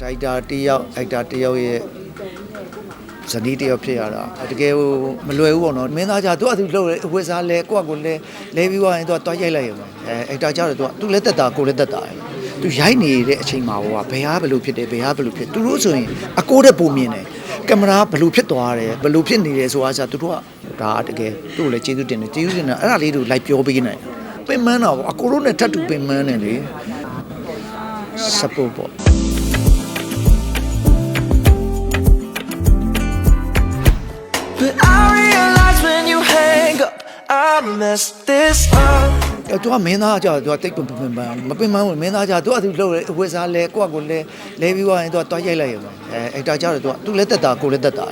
ဒိုက်တာတယောက်အိုက်တာတယောက်ရဲ့ဇနီးတယောက်ဖြစ်ရတာတကယ်ဟိုမလွယ်ဘူးပေါ့နော်မင်းသားကြသူကသူလှုပ်ဝက်စားလဲကိုကကိုလဲလဲပြီးသွားရင်သူကတွားရိုက်လိုက်ရမှာအဲအိုက်တာကြတော့သူကသူလည်းတက်တာကိုလည်းတက်တာသူရိုက်နေတဲ့အချိန်မှာဟိုကဘယ်ဟာဘယ်လိုဖြစ်တယ်ဘယ်ဟာဘယ်လိုဖြစ်သူတို့ဆိုရင်အကိုတဲ့ပုံမြင်တယ်ကင်မရာဘယ်လိုဖြစ်သွားတယ်ဘယ်လိုဖြစ်နေတယ်ဆိုတာဆိုသူတို့ကဒါတကယ်သူ့ကိုလည်းကျေးဇူးတင်တယ်ကျေးဇူးတင်တယ်အဲ့ဒါလေးတို့လိုက်ပြောပေးနိုင်ပင်မန်းတော့အကိုတို့နဲ့ထပ်တူပင်မန်းတယ်လေ support ပေါ့ But I realize when you hang up, I messed this up. အဲ့သူကမင်းသားကြောက်သူကတိတ်ပင်ပင်ပန်းမပင်ပန်းဘူးမင်းသားကြောက်သူကသူလှုပ်ဝက်စားလဲကိုကကိုလဲလဲပြီးသွားရင်သူကတွားရိုက်လိုက်ရမှာအဲအိုက်တာကြောက်တယ်သူကသူလည်းတက်တာကိုလည်းတက်တာ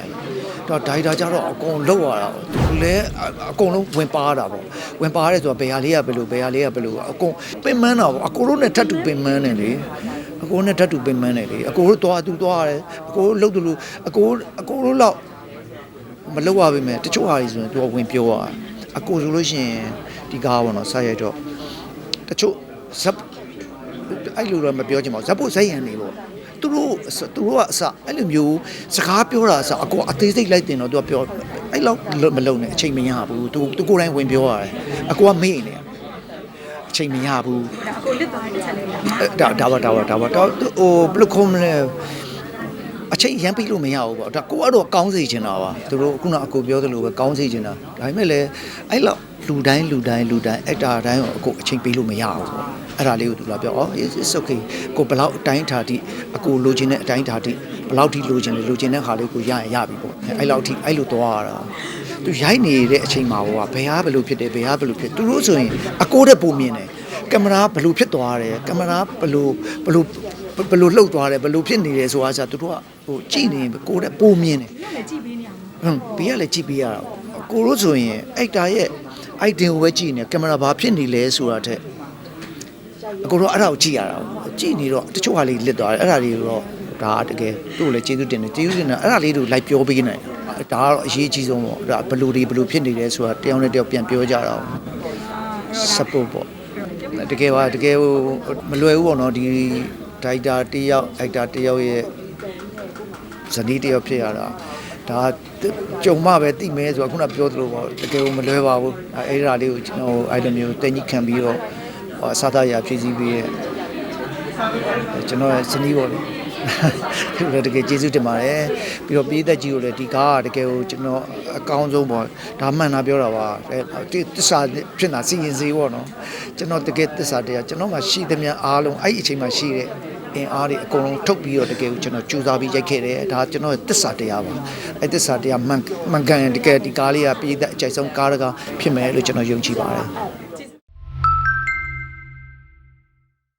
တော့ဒိုင်တာကြောက်တော့အကုန်လှုပ်ရတာသူလည်းအကုန်လုံးဝင်ပါတာပေါ့ဝင်ပါရဲဆိုတာဘယ်ဟာလေးကဘယ်လိုဘယ်ဟာလေးကဘယ်လိုအကုန်ပင်မန်းတာပေါ့အကိုတို့နဲ့ထပ်တူပင်မန်းတယ်လေအကိုနဲ့ထပ်တူပင်မန်းတယ်လေအကိုတို့သွားသူသွားရတယ်အကိုလှုပ်တယ်လို့အကိုအကိုတို့လောက် မလောက်ပါပဲမဲ့တချို့ဟာတွေဆိုရင်သူကဝင်ပြောတာအကိုဆိုလို့ရှိရင်ဒီကားပေါ့နော်ဆက်ရိုက်တော့တချို့ဇက်အဲ့လိုတော့မပြောချင်ပါဘူးဇက်ဖို့ဇက်ရန်နေပေါ့သူတို့သူတို့ကအစအဲ့လိုမျိုးစကားပြောတာအစအကိုအသေးစိတ်လိုက်တင်တော့သူကပြောအဲ့လောက်မလုံနဲ့အချိန်မရဘူးသူသူကိုယ်တိုင်ဝင်ပြောရတယ်အကိုကမေ့နေအချိန်မရဘူးဒါအကိုလစ်သွားတဲ့ချက်လေးလားအဲ့ဒါဒါပါဒါပါဒါပါတော့ဟိုဘယ်လိုခေါ်မလဲ အချိန်ရမ်းပြီးလို့မရဘူးပေါ့ဒါကိုကတော့ကောင်းစေချင်တာပါသူတို့ခုနအကိုပြောသလိုပဲကောင်းစေချင်တာဒါပေမဲ့လည်းအဲ့လောက်လူတိုင်းလူတိုင်းလူတိုင်းအဲ့တာတိုင်းကိုအကိုအချိန်ပေးလို့မရဘူးပေါ့အဲ့ဒါလေးကိုသူလာပြောအော် it's okay ကိုဘယ်လောက်အတိုင်းထားတိအကိုလိုချင်တဲ့အတိုင်းထားတိဘယ်လောက်ထိလိုချင်လဲလိုချင်တဲ့ဟာလေးကိုရရင်ရပြီပေါ့အဲ့လောက်ထိအဲ့လိုသွားရတာသူရိုက်နေတဲ့အချိန်မှာဟိုကဘယ်ဟာဘယ်လိုဖြစ်တယ်ဘယ်ဟာဘယ်လိုဖြစ်သူတို့ဆိုရင်အကိုတဲ့ပုံမြင်တယ်ကင်မရာဘယ်လိုဖြစ်သွားတယ်ကင်မရာဘယ်လိုဘယ်လို ဘယ်လိုလှုပ်သွားတယ်ဘယ်လိုဖြစ်နေတယ်ဆိုတာဆိုသူတို့ကဟိုကြည့်နေရင်ကိုတဲ့ပုံမြင်တယ်ဒီကလည်းကြည့်ပေးနေအောင်ဟွန်းဘေးကလည်းကြည့်ပေးရတာပေါ့ကိုတို့ဆိုရင်အိုက်တာရဲ့အိုက်တင်ကိုပဲကြည့်နေကင်မရာဘာဖြစ်နေလဲဆိုတာတဲ့အကိုတို့အဲ့ဒါကိုကြည့်ရတာပေါ့ကြည့်နေတော့တချို့ဟာလေးလစ်သွားတယ်အဲ့ဒါလေးတော့ဒါတကယ်သူ့ကိုလည်းကျေးဇူးတင်တယ်ကျေးဇူးတင်တယ်အဲ့ဒါလေးတို့လိုက်ပြောပေးနိုင်တယ်ဒါကတော့အရေးကြီးဆုံးပေါ့ဒါဘယ်လိုတွေဘယ်လိုဖြစ်နေလဲဆိုတာတယောက်နဲ့တယောက်ပြန်ပြောကြတာပေါ့ support ပေါ့တကယ်ပါတကယ်ဟိုမလွယ်ဘူးပေါ့နော်ဒီ ဒိုက်တာတယောက်အိုက်တာတယောက်ရဲ့ဇနီးတယောက်ဖြစ်ရတာဒါကြုံမှပဲတိမဲဆိုတော့ခုနပြောသလိုပေါ့တကယ်ကိုမလွဲပါဘူးအဲအဲ့ဒါလေးကိုကျွန်တော်အဲ့လိုမျိုးတင်ကြီးခံပြီးတော့ဟိုအစားသားရဖြည့်ဆည်းပြီးရဲ့ကျွန်တော်ရဲ့ဇနီးပေါ့လေဒီလိုတကယ်ကျေးဇူးတင်ပါတယ်ပြီးတော့ပြည်သက်ကြီးကိုလည်းဒီကားကတကယ်ကိုကျွန်တော်အကောင်းဆုံးပေါ့ဒါမှန်တာပြောတာပါအဲတစ္ဆာဖြစ်တာစီရင်စေပေါ့နော်ကျွန်တော်တကယ်တစ္ဆာတရားကျွန်တော်မှရှိသမျှအားလုံးအဲ့ဒီအချိန်မှာရှိတဲ့ အင်အားတွေအကုန်လုံးထုတ်ပြီးတော့တကယ်ကိုကျွန်တော်ကြိုးစားပြီးရိုက်ခဲ့တယ်ဒါကျွန်တော်ရဲ့တစ္ဆာတရားပါအဲတစ္ဆာတရားမှန်မှန်ကန်ရင်တကယ်ဒီကားလေးကပြည်သက်အကြိုက်ဆုံးကားတကားဖြစ်မယ်လို့ကျွန်တော်ယုံကြည်ပါတယ်